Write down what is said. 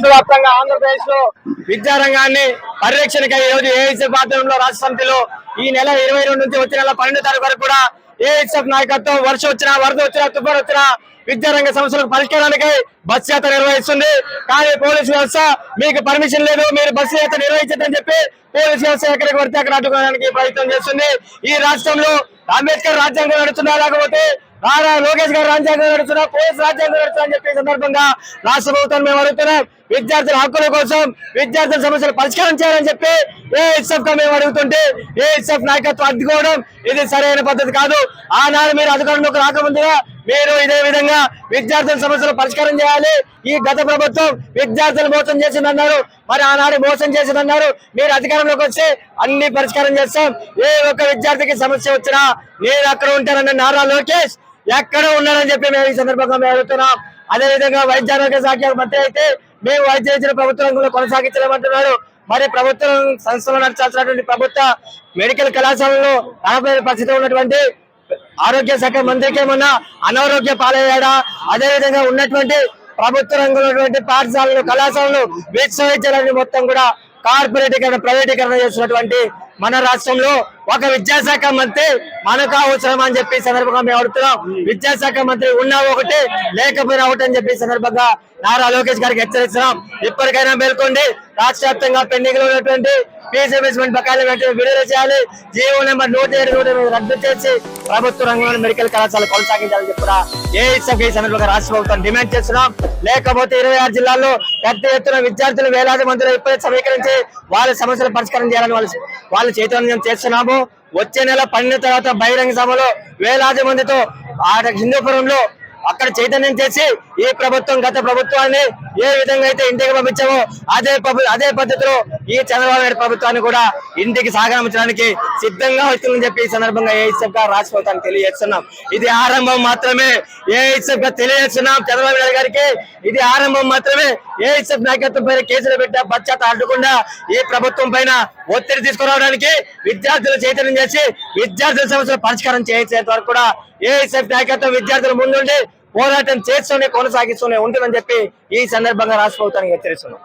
రాష్ట్ర వ్యాప్తంగా ఆంధ్రప్రదేశ్లో విద్యారంగాన్ని పరిరక్షణకై ఈ రోజు ఏఐసీఎఫ్ ఆధ్వర్యంలో రాష్ట్ర సమితిలో ఈ నెల ఇరవై రెండు నుంచి వచ్చే నెల పన్నెండు తారీఖు వరకు కూడా ఏఐసీఎఫ్ నాయకత్వం వర్షం వచ్చినా వరద వచ్చినా తుఫాను వచ్చినా విద్యారంగ సమస్యలకు పరిష్కారానికి బస్ యాత్ర నిర్వహిస్తుంది. కానీ పోలీసు వ్యవస్థ మీకు పర్మిషన్ లేదు మీరు బస్సు యాత్ర నిర్వహించదని చెప్పి పోలీసు వ్యవస్థ ఎక్కడికి పడితే అక్కడ అడ్డుకోవడానికి ప్రయత్నం చేస్తుంది. ఈ రాష్ట్రంలో అంబేద్కర్ రాజ్యాంగం నడుస్తున్నారు లేకపోతే రారా లోకేష్ గారు రాజ్యాంగం నడుస్తున్నా పోలీసు రాజ్యాంగం నడుస్తున్నా అని చెప్పి సందర్భంగా రాష్ట్ర ప్రభుత్వం మేము అడుగుతున్నాం. విద్యార్థుల హక్కుల కోసం విద్యార్థుల సమస్యలు పరిష్కారం చేయాలని చెప్పి ఏఎస్ఎఫ్గా మేము అడుగుతుంటే ఏఎస్ఎఫ్ నాయకత్వం అడ్డుకోవడం ఇది సరైన పద్ధతి కాదు. ఆనాడు మీరు అధికారంలోకి రాకముందుగా మీరు ఇదే విధంగా విద్యార్థుల సమస్యలు పరిష్కారం చేయాలి. ఈ గత ప్రభుత్వం విద్యార్థులు మోసం చేసిందన్నారు. మరి ఆనాడు మోసం చేసిందన్నారు. మీరు అధికారంలోకి వస్తే అన్ని పరిష్కారం చేస్తాం. ఏ ఒక్క విద్యార్థికి సమస్య వచ్చినా నేను అక్కడ ఉంటానన్న నారా లోకేష్ ఎక్కడ ఉన్నారని చెప్పి మేము ఈ సందర్భంగా మేము అడుగుతున్నాం. అదే విధంగా వైద్య ఆరోగ్య శాఖ మంత్రి అయితే మేము వైద్య విద్యను ప్రభుత్వ రంగంలో కొనసాగించలేమంటున్నారు మరి ప్రభుత్వం సంస్థలో నడిచాల్సినటువంటి ప్రభుత్వ మెడికల్ కళాశాలలో నలభై పరిస్థితి ఉన్నటువంటి ఆరోగ్య శాఖ మంత్రికి ఏమన్నా అనారోగ్య పాలయ్యాడా? అదే విధంగా ఉన్నటువంటి ప్రభుత్వ రంగంలో ఉన్నటువంటి పాఠశాలలు కళాశాలలు విశ్వవిద్యాలయాన్ని మొత్తం కూడా కార్పొరేటీకరణ ప్రైవేటీకరణ చేస్తున్నటువంటి మన రాష్ట్రంలో ఒక విద్యాశాఖ మంత్రి మనకు అవసరం అని చెప్పి సందర్భంగా మేము అడుగుతున్నాం. విద్యాశాఖ మంత్రి ఉన్నా ఒకటి లేకపోయినా ఒకటి అని చెప్పి సందర్భంగా నారా లోకేష్ గారికి హెచ్చరిస్తున్నాం. ఇప్పటికైనా మేల్కోండి. రాష్ట్ర వ్యాప్తంగా పెండింగ్లో ఉన్నటువంటి ఫీజు రిమెంట్ బకాయిలు వెంటనే విడుదల చేయాలి. జీవో నెంబర్ నూట ఏడు నూట ఎనిమిది రద్దు చేసి ప్రభుత్వ రంగంలో మెడికల్ కళాశాల కొనసాగించాలని చెప్పి కూడా ఏ ఈ సందర్భంగా రాష్ట్ర ప్రభుత్వం డిమాండ్ చేస్తున్నాం. లేకపోతే ఇరవై ఆరు జిల్లాల్లో పెద్ద ఎత్తున విద్యార్థులు వేలాది మందిలో ఇప్పుడే సమీకరించి వాళ్ళ సమస్యలు పరిష్కారం చేయాలని వాళ్ళు వాళ్ళు చైతన్యం చేస్తున్నాము. వచ్చే నెల పన్నెండు తర్వాత బహిరంగ సభలో వేలాది మందితో ఆ హిందూపురంలో అక్కడ చైతన్యం చేసి ఈ ప్రభుత్వం గత ప్రభుత్వాన్ని ఏ విధంగా అయితే ఇంటికి పంపించామో అదే అదే పద్ధతిలో ఈ చంద్రబాబు నాయుడు ప్రభుత్వాన్ని కూడా ఇంటికి సాగనించడానికి సిద్ధంగా వస్తుందని చెప్పి ఈ సందర్భంగా ఏఐసెఫ్గా రాష్ట్ర ప్రభుత్వాన్ని తెలియజేస్తున్నాం. ఇది ఆరంభం మాత్రమే. ఏఐసెఫ్గా తెలియజేస్తున్నాం. చంద్రబాబు నాయుడు గారికి ఇది ఆరంభం మాత్రమే. ఏఐసెఫ్ నాయకత్వం పైన కేసులు పెట్టా పశ్చాత్త అడ్డకుండా ఈ ప్రభుత్వం పైన ఒత్తిడి తీసుకురావడానికి విద్యార్థులు చైతన్యం చేసి విద్యార్థుల సమస్యలు పరిష్కారం చేసేంత వరకు కూడా ఏఐసెఫ్ నాయకత్వం విద్యార్థుల ముందుండి పోరాటం చేస్తూనే కొనసాగిస్తూనే ఉంటుందని చెప్పి ఈ సందర్భంగా రాష్ట్ర ప్రభుత్వానికి హెచ్చరిస్తున్నాం.